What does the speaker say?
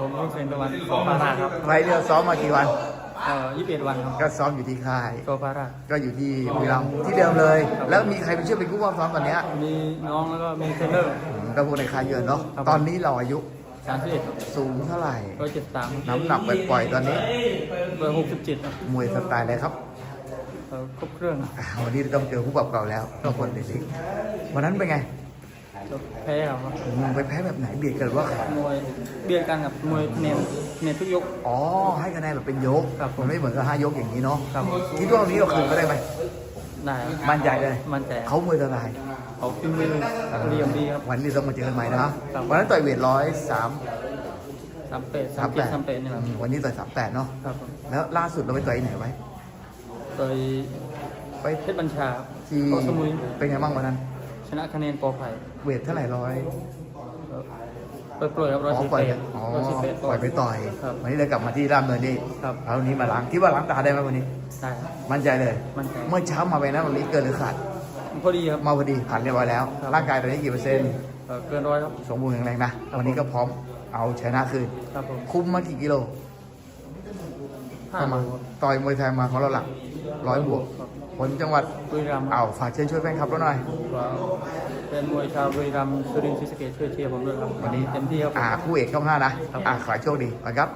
ผมลูกเซนตะวันขอพาราครับไฟล์เรือซ้อมมากี่วัน เอ่อยี่สิบเอ็ดวันครับก็ซ้อมอยู่ที่ค่ายโกพารา ก็อยู่ที่บุรีรัมย์ที่เดิมเลยแล้วมีใครเป็นชื่อเป็นผู้ว่าซ้อมตอนเนี้ยมีน้องแล้วก็มีเทรนเนอร์ อืมก็พวกในค่ายเยอะเนาะ ครับ ตอนนี้เราอายุสามสิบเอ็ดสูงเท่าไหร่ ร้อยเจ็ดสามน้ำหนักปล่อยๆตอนนี้ เบอร์หกสิบเจ็ดครับมวยสไตล์อะไรครับเอ่อครบเครื่องครับอ่าวันนี้ต้องเจอผู้ปรับเก่าแล้วก็คนเด็กๆวันนั้นเป็นไง แพ้ครับอืมไปแพ้แบบไหนเบียดกันหรือว่า มวยเบียดกันกับมวยเน้นเน้นทุกยก อ๋อ ให้คะแนนแบบเป็นยกครับผม มันไม่เหมือนกับห้ายกอย่างนี้เนาะครับคิดว่าวันนี้เราคืนก็ได้ไหมได้ครับมั่นใจเลยมั่นใจเขามวยสไตล์เขาฟิมือเรียมดีครับ วันนี้ต้องมาเจอกันใหม่นะครับ วันนั้นต่อยเวทร้อยสามสามเปดสามเจ็ดสามเปดนี่แหละวันนี้ต่อยสามแปดเนาะครับผมแล้วล่าสุดเราไปต่อยที่ไหนไว้ โดยไปเพชรบัญชาครับที่เกาะสมุยเป็นไงบ้างวันนั้น ชนะคะแนนปอไผ่เวทเท่าไหร่ร้อยเปิดโปรยครับร้อยอ๋อสิบปล่อยแปไปดอ๋อร้อยสิบแปดปล่อยไปต่อย ครับ วันนี้เลยกลับมาที่ร่ามเนินนี่ครับแล้ววันนี้มาล้างคิดว่าล้างตาได้ไหมวันนี้ ได้ครับ มั่นใจเลย มั่นใจ เมื่อเช้ามาไปนะวันนี้เกินหรือขาด พอดีครับ มาพอดีผ่านเรียบร้อยแล้ว ครับ ร่างกายตอนนี้กี่เปอร์เซ็นต์ เอ่อเกินร้อยครับ สมบูรณ์แข็งแรงนะครับวันนี้ก็พร้อมเอาชนะคืน ครับผม คุมมากี่กิโล ห้าประโลมาณครับต่อยมวยไทยมาของเราหลักร้อยบวกครับคนจังหวัดบุรีรัมย์เอาฝากเชิญช่วยแฟนคลับเราหน่อยว่าเป็นมวยชาวบุรีรัมย์สุรินทร์ศรีสะเกษช่วยเชียร์ผมด้วยครับ วันนี้เต็มที่ครับผมอ่าคู่เอกช่องห้านะครับอ่าขอให้โชคดีไปครับ